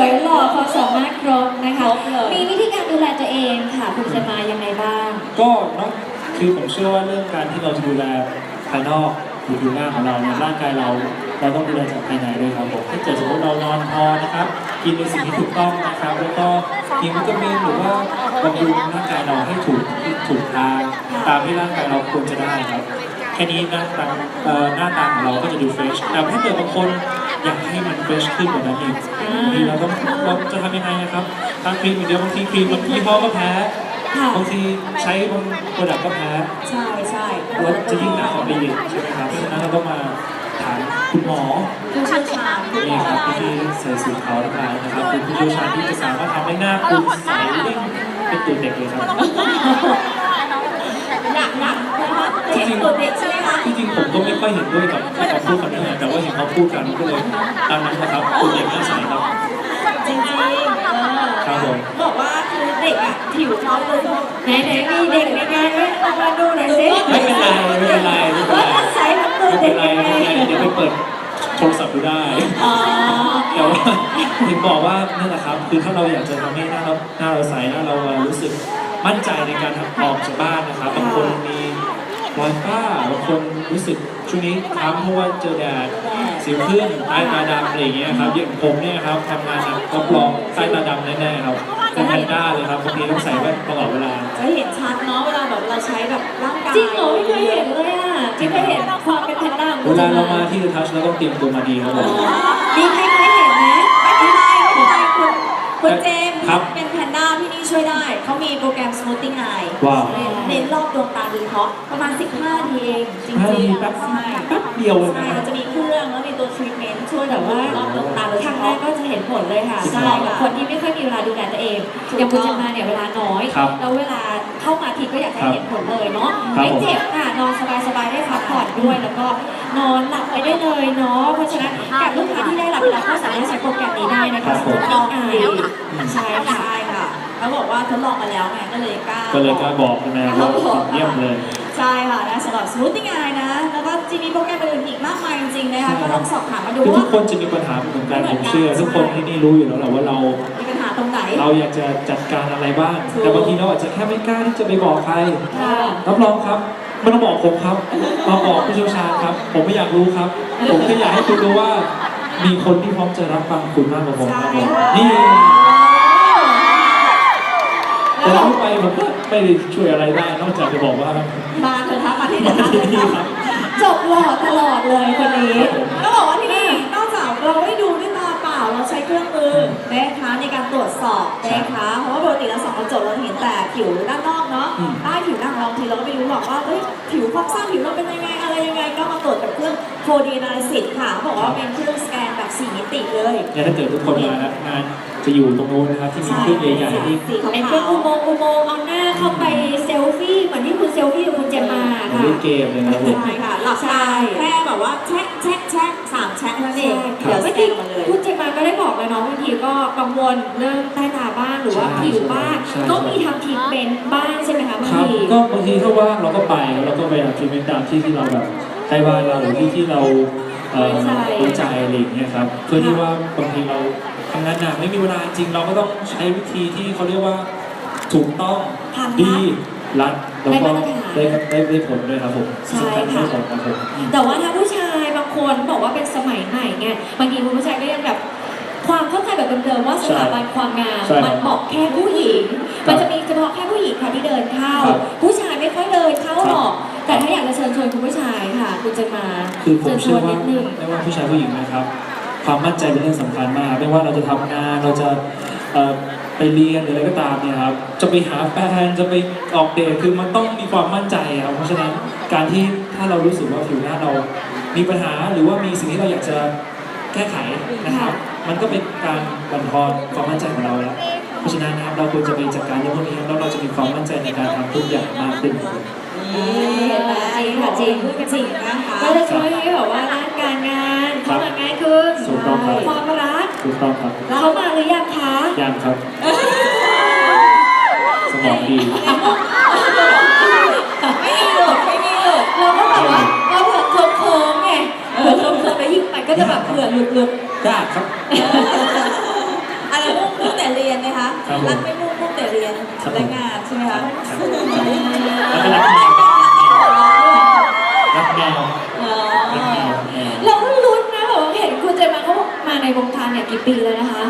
วยหล่อความสามารถครบนะคะ ครบเลย มีวิธีการดูแลตัวเองค่ะคุณจะมายังไงบ้าง ก็เนอะคือผมเชื่อว่าเรื่องการที่เราจะดูแลภายนอกหรือผิวหน้าของเราเนี่ยร่างกายเราเราต้องดูแลจากภายในด้วยครับผมถ้าเกิดสมมติเรานอนพอนะครับกินในสิ่งที่ถูกต้องนะครับ แล้วก็กินวิตามินหรือว่าบำรุงร่างกายเราให้ถูกถูกทางตามที่ร่างกายเราควรจะได้ครับแค่นี้หน้าตาเอ่อหน้าตาของเราก็จะดูเฟรชแต่ถ้าเกิดบางคนอยากให้มันเฟรชขึ้นกว่านั้นอีกนี่ เราต้องเราจะทำยังไงนะครับทาครีมอย่างเดียวบางทีครีมบางยี่ห้อก็แพ้ค่ะบางทีใช้บางโปรดักต์ก็แพ้ใช่ใช่แล้วจะยิ่งหนักกว่าไปอีกใช่ไหมครับเพราะฉะนั้นเราต้องมาถามคุณหมอผู้เชี่ยวชาญคุณหมนี่อครับที่ใส่สูทขาวทั้งหลายนะครับคือผู้เชี่ยวชาญที่จะสามารถทำให้หน้าคุณใสเด้งเป็นตัวเด็กเลยครับหนักหนักนะคะเห็นตัวเด็กใช่ไหมคะที่จริงผมก็ไม่ค่อยเห็นด้วยกับคำพูดคำนี้นะแต่ว่าเห็นเขาพูดกันก็เลยตามนั้นนะครับตัวเด็กหน้าใสครับ จริงๆเออ ครับผม บอกว่าคือเด็กอะผิวเขาเลย ไหนไหนมีเด็กในงานไหมเอามาดูหน่อยสิไม่เป็นไรไม่เป็นไรไม่เป็นว่าไรอาศัยแบบตัวไม่เด็เป็กนไรยังไงไม่เป็นไรเดี๋ยวไปเปิดโทรศัพท์ดูได้ อ๋อแต่ว่าถึงบอกว่านั่นแหละครับคือถ้าเราอยากจะทำให้หน้าเราหน้าเราใสหน้าเรารู้สึกมั่นใจในการทำออกจากบ้านนะครับบางคนมี รอยฝ้าบางคนรู้สึกช่วงนี้ค้ำเพราะว่าเจอแดดสิวขึ้นใต้ตาดำอะไรอย่างเงี้ยครับอย่างผมเนี่ยครับทำงานหนักรับรองใต้ตาดำแน่ๆครับเป็นแพนด้าเลยครับบางทีต้องใส่แว่นตลอดเวลา จะเห็นชัดเนาะเวลาแบบเราใช้แบบร่างกายจริงเหรอไม่เคยเห็นเลยอะไม่เคยเห็นความเป็นแพนด้าเวลาเรามามาที่ทัชเราต้องเตรียมตัวมาดีครับผมมีใครเคยเห็นไหมไม่เป็นไรไม่เป็นไรคุณคุณเจ ช่วยได้เขามีโปรแกรม smoothing eye ว้าว เน้นรอบดวงตาโดยเฉพาะประมาณ 15นาทีเองจริงห้านาทีๆแป๊บใช่แป๊บเดียวเลยใช่นะเราจะมีเครื่องแล้วมีตัวทรีทเมนต์ช่วยแบบว่ารอบดวงตาโดยคเฉรั้งแรพาะ กก็จะเห็นผลเลยค่ะใช่สำหรับคนที่ไม่ค่อยมีเวลาดูแลตัวเองถูกอย่างคุณต้จะองมาเนี่ยเวลาน้อยครับแล้วเวลาเข้ามาทีก็อยากให้ครับเห็นผลเลยเนาะครับไม่เจ็บค่ะนอนสบายๆได้พักผ่อนด้วยแล้วก็นอนหลับไปได้เลยเนาะเพราะฉะนั้นกับลูกค้าที่ได้หลับไปแล้วก็สามารถใช้โปรแกรมนี้ได้นะครัคะบผม สำหรับน้องอายใช่ค่ะใช่ค่ะ เขาบอกว่าทดลองมาแล้วไงก็เลยกล้าก็เลยกล้าบอกใช่ไหมว่าเยี่ยมเลย ใช่ค่ะนะสำหรับ smoothing eye นะ แล้วก็จะมีโปรแกรมอื่นอีกมากมายจริงๆนะคะก็ลองสอบถามมาดูคือทุว่ากคนจะมีปัญหาเหมือนกันผมเชื่อ ทุกคนที่นี่รู้อยู่แล้วแหละว่าเรามีปัญหาตรงไหน เราอยากจะจัดการอะไรบ้างถูกแต่บางทีเราอาจจะแค่ไม่กล้าที่จะไปบอกใครค่ะรับรองครับไม่ต้องบอกผมครับมาบอกผู้เชี่ยวชาญครับ ผมไม่อยากรู้ครับ ผมแค่อยากให้คุณรู้ว่า มีคนที่พร้อมจะรับฟังคุณมากกว่าผมครับผมใช่นี่ แล้แต่วพูดไปผมก็ไม่ได้ช่วยอะไรได้ นอกจากจะบอกว่า มาเถอะคะมาที่เถอะคะนี่ครับจบหล่อตลอดเลยคนนี้แล้วบอกว่าที่นี่นอกจากเราไม่ดูด้วยตาเปล่าเราใช้เครื่องมือนะคะในการ ตรวจสอบนะคะเพราะว่าปกติเราส่องกระจกเราเห็นแต่ผิวด้านนอกเนาะอืม ใต้ผิวหน้าของเราบางทีเราก็ไม่รู้หรอกว่าเฮ้ยผิวความสร้างผิวเราเป็นยังไงอะไรยังไง ก็มาตรวจกับเครื่อง 4D analysis ค่ะเขาบอกว่าเป็นเครื่องสแกนแบบ4มิติเลย เนี่ยถ้าเกิดทุกคนมานะงานจะอยู่ตรงนู้นนะครับที่มีเครื่องใหญ่ๆที่ สีขาวเป็นเครื่องอุโมงค์อุโมงค์เอาหน้าเข้าไปเซลฟี่เหมือนที่คุณเซลฟี่กับคุณเจมมาเหมือนค่ะ เล่นเกมเลยนะครับผม ใช่ค่ะหลับตาแค่แบบว่าแชะแชะแชะสามแชะเท่านั้นเองเดี๋ยวสเมื่อแกกี้นออกมาเลย คุณเจมมาก็ได้บอกเลยเนาะบางทีก็กังวลเรื่องใต้ตาบ้างหรือว่าใช่ผิวบ้างใช่ต้องมีทำทรีทเมนต์บ้างใช่ไหมคะบางครับ ทีก็บางทีถ้าว่างเราก็ไปแล้วเราก็ไปทำทรีทเมนต์ตามที่ที่เราแบบใกล้บ้านเราหรือที่ที่เราเอ่อไว้ใจไว้ใจอะไรอย่างเงี้ยครับเพื่อที่ว่าบางทีเราทำงานหนักไม่มีเวลาจริงเราก็ต้องใช้วิธีที่เขาเรียกว่าถูกต้องทางลัดดีรัดแล้วก็ได้มาตรฐานได้ได้ได้ผลด้วยครับผมใช่สำคัญค่ะที่ผลครับผม แต่ว่าถ้าผู้ชายบางคนบอกว่าเป็นสมัยใหม่ไงบางทีคุณผู้ชายก็ยังแบบ ความเข้าใจแบบเดิมๆว่าสถาบันความงามใช่ครับมันเหมาะแค่ผู้หญิงมันจะมีเฉพาะแค่ผู้หญิงค่ะที่เดินเข้า ครับผู้ชายไม่ค่อยเดินเข้าครับหรอก แต่ถ้าอยากจะเชิญชวนคุณผู้ชายค่ะ คุณจะมาคือผมเชิญชเชื่วอนว่านิดนึงไม่ว่าผู้ชายผู้หญิงนะครับ ความมั่นใจเป็นเรื่องสำคัญมาก ไม่ว่าเราจะทำงานเราจะเอ่อไปเรียนหรืออะไรก็ตามเนี่ยครับจะไปหาแฟนจะไปออกเดทคือมันต้องมีความมั่นใจครับเพราะฉะนั้นการที่ถ้าเรารู้สึกว่าผิวหน้าเรา มีปัญหาหรือว่ามีสิ่งที่เราอยากจะแก้ไขนะครับ มันก็เป็นการบั่นทอนความมั่นใจของเราแล้ว เพราะฉะนั้นนะครับเราควรจะไปจัดการเรื่องพวกนี้แล้วเราจะมีความมั่นใจในการทำทุกอย่างมากขึ้นครับเห็นไหมจริงค่ะจริงพูดกันจริงนะคะก็จะช่วยให้แบบว่าด้านการงานเข้ามาง่ายขึ้นถูกต้องครับ ความรักถูกต้องครับเขามาหรือยังคะยังครับ สมองดีไม่มีหลุดไม่มีหลุด เราก็แบบว่าเราเผื่อโค้งๆไงเผื่อโค้งๆแล้วยิ่งไปก็ จะแบบเผื่อหลุดๆยากครับอะครับผม รักไม่มุ่งมุ่งแต่เรียนครับผมและงานใช่ไหมคะครับแล้วก็รักแมวรักแมวเอรักแมอวแมวเราก็ลุ้นนะแบบว่าเห็นคุณเจมาเขามาในวงการเนี่ยกี่ปีแล้วนะคะ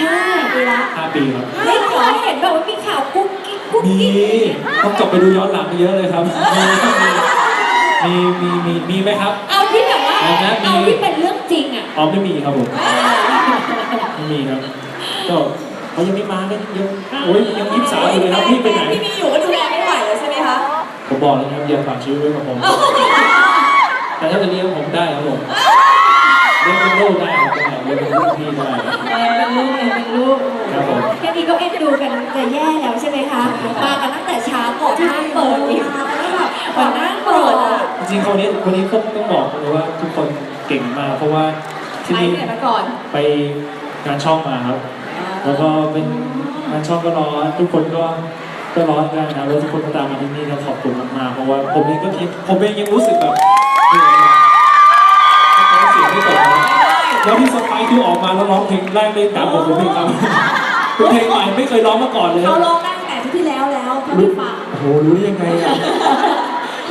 ห้าปีละห้าปีครับ ไม่เคยเห็นแบบว่ามีข่าวกุ๊กกิ๊กกุ๊กมีกิ๊กต้องกลับไปดูย้อนหลังเยอะเลยครับ มีมีมีมีไหมครับ เอา ที่แบบว่าเอานะมี เอาที่เป็นเรื่องจริงอะ อ๋อไม่มีครับผมไม่มีครับ ก็เขายังไม่มาเลยยังโอ้ยยังยี่สิบสามอยู่เลยครับพี่ไปไหนที่มีอยู่ก็ดูแลไม่ไหวแล้วใช่ไหมคะผมบอกเลยนะครับอย่าฝากชีวิตไว้กับผม แต่ถ้าจะเลี้ยงผมได้ครับผมเลี้ยงเป็นลูกได้ครับเลี้ยงเป็นลูกพี่ได้ครับเออเป็นลูกเป็นลูกครับผมแค่นี้ก็เอ็นดูกันจะแย่แล้วใช่ไหมคะ มากันตั้งแต่เช้าก่อนหน้าเปิดอีก ก่อนหน้าเปิดอะจริงๆคนนี้คนนี้ต้องต้องบอกเลยว่าทุกคนเก่งมากเพราะว่าที่ไปนี่ไหนมาก่อนไปงานช่องมาครับ แล้วก็เป็นงานช่องก็ร้อนทุกคนก็ก็ร้อนกันนะแล้วทุกคนก็ตามมาที่นี่ก็ขอบคุณมากๆเพราะว่าผมเองก็คิดผมเองยังรู้สึกแบบเหนื่อยอะเสียงไม่ตกนะแล้วพี่สไปค์ที่ออกมาแล้วร้องเพลงแรกได้ดังกว่าผมอีกครับเป็นเพลงใหม่ไม่เคยร้องมาก่อนเลย เขาร้องได้ตั้งแต่ที่แล้วแล้วเท่ารู้ที่ฟัง โอ้โหรู้ได้ยังไงอะเพ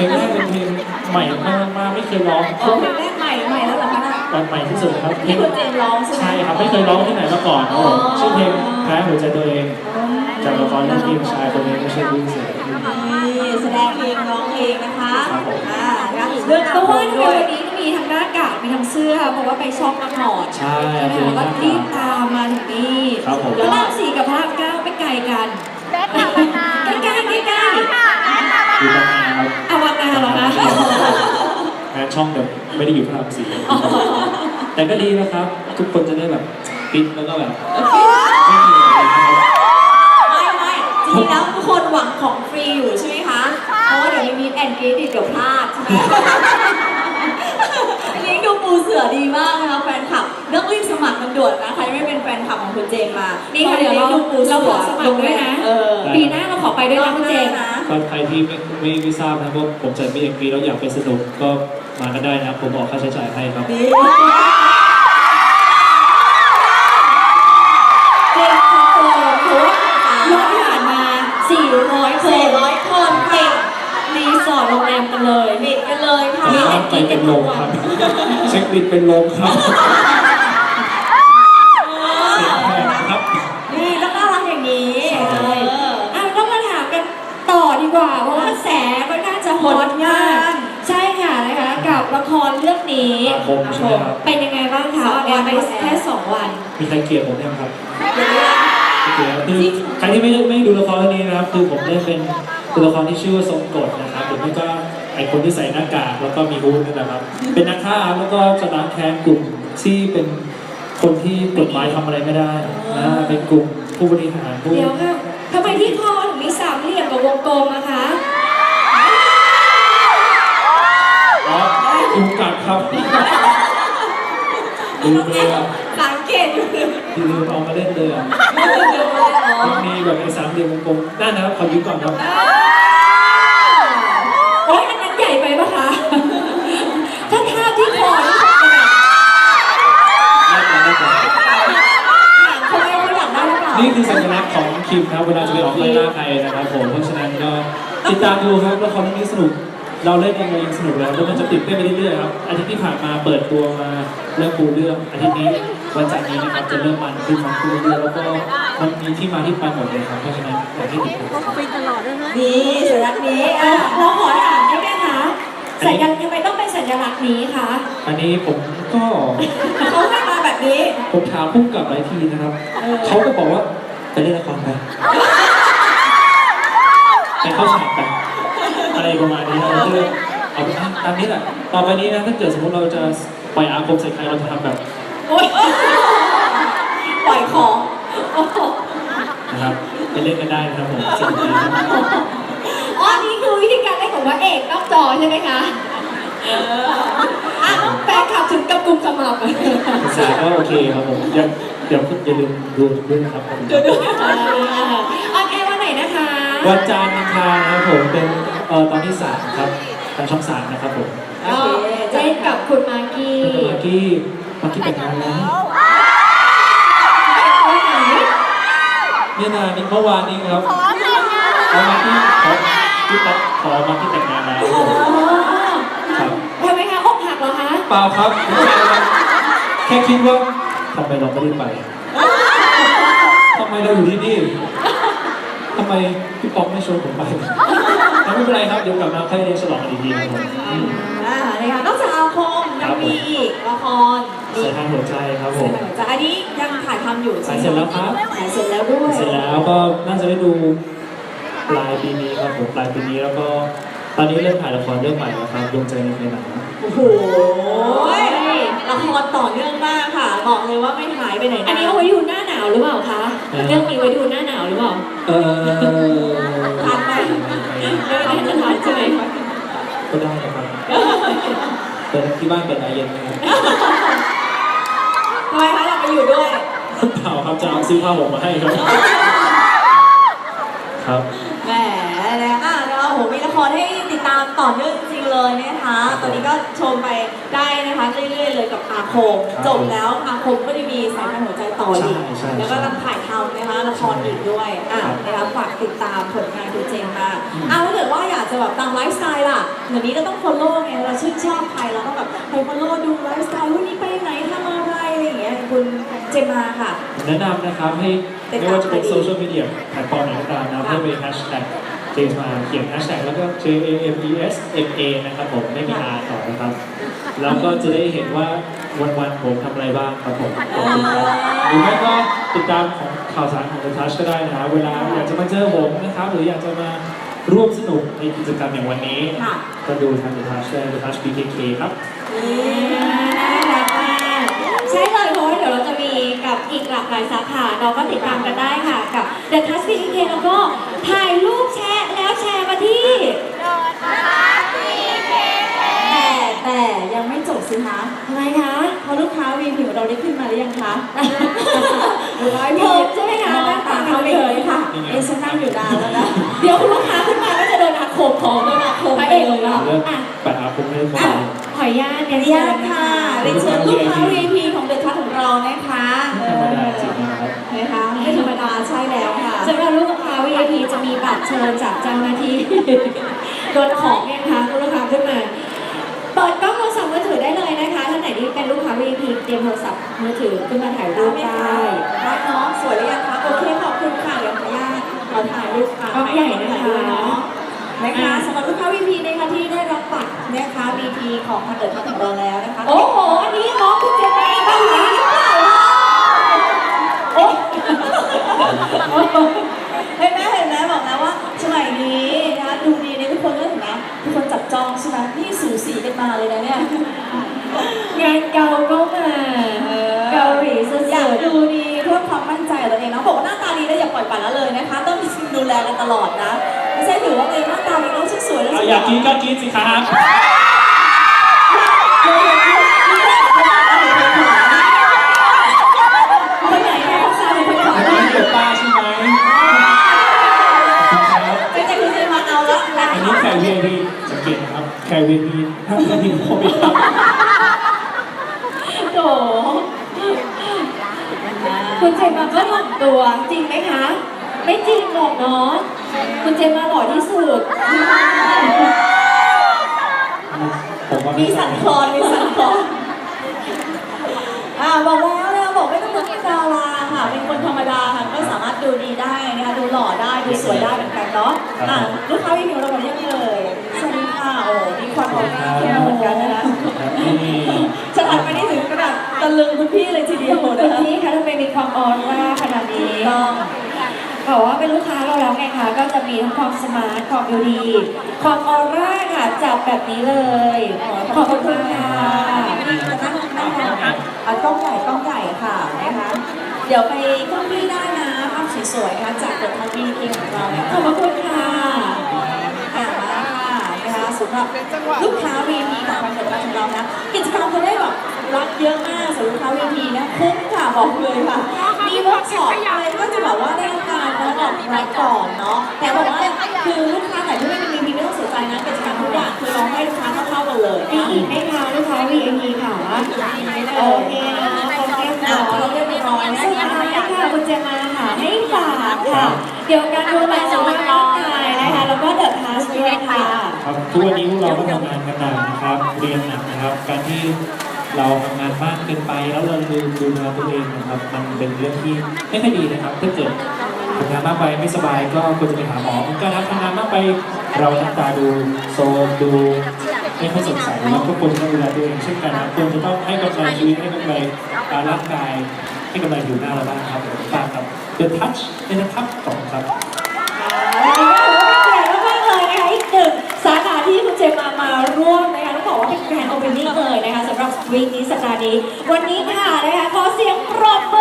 ลงแรกเป็นเพลงใหม่มากมากไม่เคยร้องอ๋อเพลงแรกใหม่ใหม่แล้วเหรอคะน่ะตอนใหม่ที่สุดครับเพลที่งคุณเจนร้องใช่ไหม ใช่ครับไม่เคยร้องที่ไหนมาก่อนครับผมชื่อเพลงแพ้หัวใจตัวเอง จากละครเรื่องทีมชายคนนี้ไม่ใช่วิ่งเสือนี่แสดงเองร้องเองนะคะครับผม อ่าแล้วเรื่องก็ราวว่าทำไมด้วย วันนี้มีทั้งหน้ากากมีทั้งเสื้อ เพราะว่าไปช็อปมาก่อนใช่ใช่ไหมครับคะก็รีบตามมาถึงนี่ครับผม พระรามสี่กับพระรามเก้าไม่ไกลกันใกล้ๆใช่องแบบไม่ได้อยู่พระรามสี่แต่ก็ดีนะครับ ทุกคนจะได้แบบปิดแล้วก็แบบไม่มีอะไรนะครับ ไม่ไม่จริงๆแล้วทุกคนหวังของฟรีอยู่ใช่ไหมคะ เพราะว่าเดี๋ยวมีมีแอนกรีดเดี๋ยวพลาดใช่ไหมอันนี้ดูปูเสือดีมากนะคะแฟนคลับเรื่องรีบสมัครกันด่วนนะใครไม่เป็นแฟนคลับของคุณเจมมานี่ค่ะเดี๋ยวเราดูปูเสืเราอขอสมัครด้วยนะ เออ ปีหน้าเราขอไปด้วยนะคุณเจมส์นะ ก็ใครที่ไม่ไม่ไม่ทราบนะว่าผมจัดมีอย่างนี้แล้วอยากไปสนุกก็มากันได้นะครับผมออกค่าใช้จ่ายให้ครับดีเจมส์คอนเฟิร์มเพราะว่ายอดที่ผ่านมา 400 คนสี่ร้อยคนติค่ะดรีสอร์ทโรงแรมกันเลยติดกันเลยค่ะมีครับไปเป็นลมครับ เช็คบินเป็นลมครับ มใช่ไหมครับ เป็นยังไงบ้างคะออนแอร์ไปแค่สองวันมีใครเกลียดผมยังครับเดี๋ยวนะไม่เกลียดครับคือใครที่ไม่ได้ไม่ดูละครเรื่องนี้นะครับ คือผมเล่นเป็นตัวละครที่ชื่อว่าทรงกฎนะครับหรือไม่ก็ไอคนที่ใส่หน้ากากแล้วก็มีฮู้ดนี่แหละครับ เป็นนักฆ่าแล้วก็จะล้างแค้นกลุ่มที่เป็นคนที่กฎหมายทำอะไรไม่ได้นะเป็นกลุ่มผู้บริหารผู้เดี๋ยวค่ะทำไมที่คอถึงมีสามเหลี่ยมกับวงกลมอะคะ ครับลืมเลยอะสังเกตอยู่เลยลืมเอามาเล่นเลยอะไม่ได้ดูเลยเหรอมันมีแบบไอ้สามเหลี่ยมวงกลมนั่นนะครับขอยืมก่อนครับโอ๊ยอันนั้นใหญ่ไปปะคะถ้าทาบที่คอนี่คงจะแบบแรกก่อนแรกก่อนเขาไม่รู้อยากได้หรือเปล่านี่คือสัญลักษณ์ของคิมนะครับเวลาจะไปออกไล่ล่าใครนะครับผมเพราะฉะนั้นก็ติดตามดูครับละครเรื่องนี้สนุก เราเล่นเองเรายังสนุกเลยครับแล้วมันจะติดเต้นไปเรื่อยๆครับอาทิตย์ที่ผ่านมาเปิดตัวมาเรื่องปูเรื่องอาทิตย์นี้วันจันทร์นี้นะครับจะเริ่มมันขึ้นมันขึ้นเรื่อยๆแล้วก็มันมีที่มาที่ไปหมดเลยครับเพราะฉะนั้นอยากให้ติดตามครับนี่สัญลักษณ์นี้อะเราขอถามได้ไหมคะสัญลักษณ์ทำไมต้องเป็นสัญลักษณ์นี้คะอันนี้ผมก็ เขาให้มาแบบนี้ ผมถามพุ่มกับหลายทีนะครับเขาก็บอกว่าไปเล่นละครไปไปเข้าฉากไป อะไรประมาณนี้เราก็เลยเอาอะตามนี้แหละต่อไปนี้นะถ้าเกิดสมมติเราจะปล่อยอาคมใส่ใครเราจะทำแบบโอ๊ยปล่อยของโอ้โหนะครับไปเล่นกันได้นะครับผมสนุกดีครับอ๋อนี่คือวิธีการเล่นของพระเอกนอกจอใช่ไหมคะอ้าวแฟนคลับถึงกับกลุ่มขมับภาษาก็โอเคครับผมอย่าเดี๋ยวอย่าลืมดูด้วยนะครับผมออนแอร์วันไหนนะคะ วันจันทร์อังคารนะครับผมเป็น เอ่อตอนที่สามครับทางช่องสามนะครับผมโอเคเล่นกับคุณมากกี้แล้วก็มากกี้มากกี้แต่งงานแล้วคนไหนไม่นานนี่เมื่อวานนี้ครับขอมาที่ขอที่ตัดขอมาที่แต่งงานแล้วอ๋อครับทำไมคะอกหักเหรอคะเปล่าครับไม่ใช่ครับ แค่คิดว่าทำไมเราไม่ได้ไปทำไมเราอยู่ที่นี่ทำไมพี่ป๊อกไม่ชวนผมไปแต่ ไม่เป็นไรครับเดี๋ยวกลับมาค่อยเรียนฉลองกันอีกทีครับผมอืมอ่านะคะนอกจากอาคมยังมีอีกละครอีใส่กทางหัวใจครับผมจะอันนี้ยังถ่ายทำอยู่ใช่ถ่ายไหมเสร็จแล้วครับ ถ่ายเสร็จแล้วด้วยเสร็จแล้วก็น่าจะได้ดูปลายปีนี้ครับผมปลายปีนี้แล้วก็ ตอนนี้เริ่มถ่ายละครเรื่องใหม่แล้วครับดวงใจในเพลงหนังโอ้โห ละครต่อเนื่องมากค่ะ บอกเลยว่าไม่หายไปไหนอันนี้เอาไว้ดูหน้าหนาวหรือเปล่าคะเรื่องนี้ไว้ดูหน้าหนาวหรือเปล่าเออทานไปไม่ได้จะทานใช่ไหมก็ได้นะครับเป็นที่บ้านเป็นไอเย็นไหมครับทำไมคะอยากไปอยู่ด้วย เปล่าครับจะเอาซื้อผ้าห่มมาให้ครับ ครับ แหมนะอะเราโหมีละครให้ติดตามต่อเนื่องจริงๆ เลยนะคะตอนนี้ก็ชมไปได้นะคะเรื่อยๆ เลยกับอาคมจบแล้วอาคมก็จะมีสายการหัวใจต่ออีกแล้วก็กำลังถ่ายทำนะคะละครอีกด้วยอะนะคะฝากติดตามผลงานดูเจมมาอะถ้าเกิดว่าอยากจะแบบตามไลฟ์สไตล์ล่ะเดี๋ยวนี้เราต้อง follow ไงเราชื่นชอบใครเราต้องแบบไป follow ดูไลฟ์สไตล์วันนี้ไปไหนทำอะไรอะไรอย่างเงี้ยคุณเจมมาค่ะ แนะนำนะครับให้ติดไม่ตามว่าจะเป็นคดีโซเชียลมีเดียแพลตฟอร์มไหนก็ตามนะค่ะเพื่อไปแฮชแท็ก เจมมาเขียนแฮชแท็กแล้วก็ J A M E S M A นะครับผมไม่มี R ต่อนะครับ แล้วก็จะได้เห็นว่าวันๆผมทำอะไรบ้างครับผมขอบคุณครับหรือไม่ก็ติดตามของข่าวสารของ The Touch ก็ได้นะครับเวลาอยากจะมาเจอผมนะครับ หรืออยากจะมาร่วมสนุกในกิจกรรมอย่างวันนี้ ค่ะก็ดูทาง The Touch ได้ The Touch BKK ครับน่ารักมากใช่เลยเพราะว่าเดี๋ยวเราจะมีกับอีกหลากหลายสาขาเราก็ติดตามกันได้ค่ะ กับ The Touch PK แล้วก็ถ่ายรูปแชร์แล้วแชร์มาที่ แต่แต่ยังไม่จบ สิคะทำไมคะเพราะลูกค้าวีพีของเราได้ขึ้นมาหรือยังคะลูกค้าเธอใช่ไหมคะหน้าตาเขาเลยค่ะเอะฉันนั่งอยู่นานแล้วนะเดี๋ยวคุณลูกค้าขึ้นมาก็จะโดนอาคมของโดนอาคมพระเอกของเราเริ่มอะแปะอาคมไม่ได้คนอะเดียวขออนุญาตเรีเรียยนนค่ะเรียนเชิญลูกค้า VIP ของเดอะทัชของเรานะคะเอธรรมอดาจริงนะครับนะคะไม่ธรรมดาใช่แล้วค่ะสำหรับลูกค้า VIP จะมีบัตรเชิญจากเจ้าหน้าที่โดนของเนี่ยนะคะคุณลูกค้า เตรียมโทรศัพท์มือถือขึ้นมาถ่ายรูรู้ปไหมได้คะได้เนาะสวยหรือยังคะโอเคขอบคุณค่ะเดี๋ยวขออนุญาตขอถ่ายรูปค่ะกล้องใหญ่นะคะด้วยเนาะนะคะสำหรับลูกค้า VIP นะคะที่ได้รับบัตรนะคะ VIP ของทางเดอะทัชของเราแล้วนะคะ โอ้โหอันนี้น้องคุณเจนนี่บ้างหรือเปล่าโอ้เห็นไหมเห็นไหมบอกแล้วว่าสมัยนี้นะคะดูดีเนี่ยทุกคนก็เห็นไหมทุกคนจับจองใช่ไหมนี่สูสีกันมาเลยนะเนี่ยงานเกา อย่าปล่อยปละละเลยนะคะ ต้องดูแลกันตลอดนะ ไม่ใช่ถือว่าตัวเองหน้าตาดีแล้วสวยๆแล้วเอาอยากกินก็กินสิครับ คนไหนเนี่ยเขาเป็นคนขออันนี้เกิดป้าใช่ไหมครับไม่ใช่คุณจะมาเอาแล้วนะอันนี้แขก VIP สังเกตนะครับแขก VIP ถ้าไม่มีโควิดครับ โถ คุณเจมมาก็หล่อตัวจริงไหมคะ ไม่จริงหรอกเนาะคุณเจมมาหล่อที่สุด ผมว่ามีสันคอนมีสันคอนอ่าบอกแล้วนะบอกไม่ต้องเป็นดาราค่ะ เป็นคนธรรมดาค่ะก็สามารถดูดีได้นะคะดูหล่อได้ดูสวยได้เหมือนกันเนาะอ่าลูกค้าพี่หมิวเราบอกยังเลยสวัสดีค่ะโอ้มีความออร่าเข้มเหมือนกันนะนี่ฉันหันไปนี่ถึงขนาด ตะลึงคุณพี่เลยทีเดียวคุนะณพี่คะทำไมมีความออร่าขนาดนี้ ต้อง บอกว่าเป็นลูกค้าเราแล้วไงคะก็จะมีทั้งความสมาร์ทความดูดี ความออร่าค่ะจับแบบนี้เลย ขอบคุณค่ะนั่งนั่งนั่งอะกล้องใหญ่กล้องใหญ่ค่ะนะคะเดี๋ยวไปกล้องพี่ได้นะภาพสวยๆนะคะจากเดอะทันวีทีของเรานะขคะอบคุณค่ะ อ่ามาค่ะนะคะสำหรับลูกค้า VP ของทางเดอะทันของเรานะกิจกรรมเขาได้แบบรับเยอะมากสำหรับลูกค้า VP นะคุ้มค่ะบอกเลยค่ะมีเวิร์กช็อปอะไรก็จะแบบว่าได้รับการนะออกรายก่อนเนาะแต่บอกว่าคือลูกค้าไหนที่ไม่มี VP ไม่ต้องเสียใจนะกิจกรรมทุกอย่างคือเราให้ลูกค้าเท่าๆกันเลยมีนะอีกไหมคะลูกค้า VIP ค่ะโอเคนะขอบคุณอะค่ะเราเรียบร้อยนะสุดคะท้ายค่ะค่ะคุณเจมาค่ะให้ฝากค่ะเกี่ยวกับการดูแลสุขภาพร่างกายนะคะแล้วก็เดอะพาสด้วยค่ะ ครับทุกวันนี้พวกเราก็ทำงานกันหนักนะครับ เรียนหนักนะครับ การที่เราทำงานมากเกินไปแล้วเราลืมดูแลตัวเองนะครับ มันเป็นเรื่องที่ไม่ค่อยดีนะครับ ถ้าเกิดทำงานมากไปไม่สบายก็ควรจะไปหาหมอเหมือนกันนะทำงานมากไปเราหน้าตาดูโซมดูไม่ค่อยสดใสเราก็ควรจะดูแลตัวเองเช่นกันนะควรจะต้องให้กำลังชีวิตให้กำลังร่างกายให้กำลังอยู่หน้าเราบ้างครับฝากกับ The Touch ในนะครับขอบคุณครับ วีคนี้สัปดาห์นี้ วันนี้ค่ะนะคะขอเสียงปรบมือ